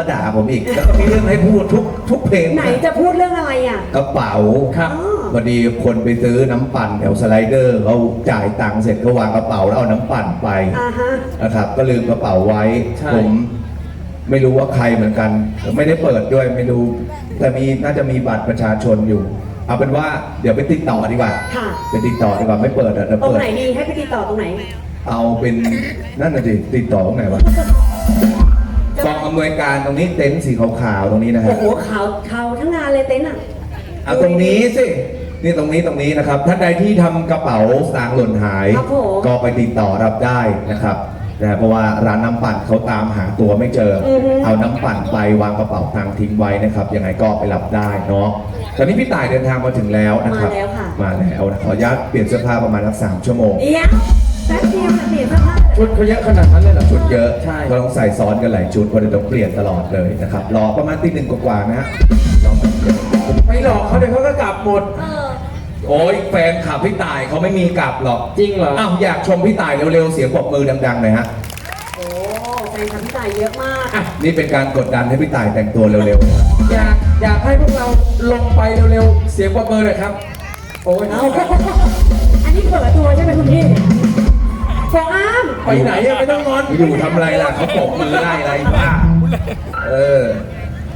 ก็ด่าผมอีกแล้วก็มีเรื่องให้พูดทุกทุกเพลงไหนจะพูดเรื่องอะไรอะ กระเป๋าครับพอดีคนไปซื้อน้ำปั่นแถวสไลเดอร์เขาจ่ายตังค์เสร็จก็วางกระเป๋าแล้วเอาน้ำปั่นไปอ่าฮะ นะครับ ก็ลืมกระเป๋าไว้ ใช่ ผมไม่รู้ว่าใครเหมือนกัน ไม่ได้เปิดด้วยไม่รู้ แต่มีน่าจะมีบัตรประชาชนอยู่ เอาเป็นว่าเดี๋ยวไปติดต่อดีกว่าค่ะ ไปติดต่อดีกว่าไม่เปิดอะเดี๋ยวตรงเปิด ไหนดีให้ไปติดต่อตรงไหน เอาเป็นนั่นน่ะสิติดต่อตรงไหนวะ กองอำนวยการตรงนี้เต็นท์สีขาวๆตรงนี้นะฮะ โอ้โหขาวขาวทั้งงานเลยเต็นท์อะ เอาตรงนี้สิ นี่ตรงนี้ตรงนี้นะครับ ท่านใดที่ทำกระเป๋าสตางค์หล่นหาย ครับผม ก็ไปติดต่อรับได้นะครับนะเพราะว่าร้านน้ำปั่นเขาตามหาตัวไม่เจอออฮึเอาน้ำปั่นไปวางกระเป๋าตังค์ทิ้งไว้นะครับ ยังไงก็ไปรับได้เนาะ ตอนนี้พี่ต่ายเดินทางมาถึงแล้วนะครับ มาแล้วค่ะ มาแล้วนะขออนุญาตเปลี่ยนเสื้อผ้าประมาณสักสามชั่วโมง เดี๋ยวแป๊บเดียวค่ะเปลี่ยนเสื้อผ้าชุดเขาเยอะขนาดนั้นเลยเหรอชุดเยอะใช่ก็ต้องใส่ซ้อนกันหลายชุดเพราะเดี๋ยวต้องเปลี่ยนตลอดเลยนะครับรอประมาณตีหนึ่งกว่าๆนะฮะรอแป๊บเดียวไม่หลอกเขาเดี๋ยวเขาก็กลับหมด เออโอ้ยแฟนขับพี่ต่ายเขาไม่มีกลับหรอกจริงเหรอ อ้าวอยากชมพี่ต่ายเร็วๆเสียงปรบมือดังๆหน่อยฮะโอ้แฟนคลับพี่ต่ายเยอะมากอะนี่เป็นการกดดันให้พี่ต่ายแต่งตัวเร็วๆนะอยากอยากให้พวกเราลงไปเร็วๆ เสียงปรบมือหน่อยครับ โอ้ยเอาอันนี้เปิดตัวใช่ไหมคุณพี่ ฟองอ้ามไปไหนอะไม่ต้องงอนอยู่ทำอะไรล่ะเขาปรบมือไล่อะไรบ้าเออ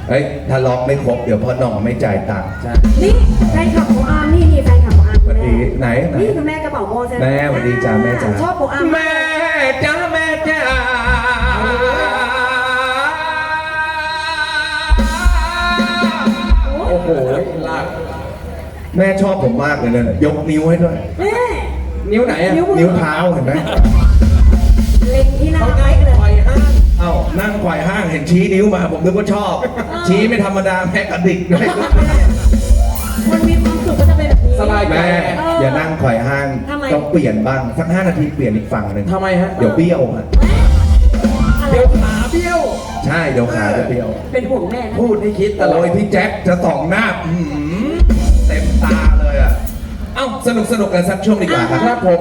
เฮ้ยถ้าล็อกไม่ครบเดี๋ยวพ่อหน่องไม่จ่ายตังค์ใช่นี่แฟนคลับของอาร์มนี่นี่แฟนคลับของอาร์มสวัสดีไหนไหน นี่คือแม่กระเป๋าโมใช่ไหมแม่สวัสดีจ้าแม่จ้า ชอบของอาร์มแม่จ้าแม่จ้าโอ้โหลากแม่ชอบผมมากเลยเนี่ยยกนิ้วให้ด้วยแม่ นิ้วไหนอะนิ้วนิ้วเท้าเห็นไหมเล็งที่หน้าเขาไว้ได้เลยไฟห้างเอ้านั่งไขว่ห้างเห็นชี้นิ้วมา ผมนึกว่าชอบ ชี้ไม่ธรรมดาแม่กระดิกด้วยคนมีความสุขก็จะเป็นแบบนี้สบายใจแม่อย่านั่งไขว่ห้างทำไม ต้องเปลี่ยนบ้างสักห้านาทีเปลี่ยนอีกฝั่งหนึ่งทำไมฮะ เดี๋ยวเบี้ยวฮะอะไรเดี๋ยวขาเบี้ยว ใช่เดี๋ยวขาจะเบี้ยว เป็นห่วงแม่นะพูดให้คิดตลอโอ้ดยพี่แจ็คจะส่องหน้าอื้อหือ สนุกสนุกกันสักช่วงดีกว่าคครัรับบผม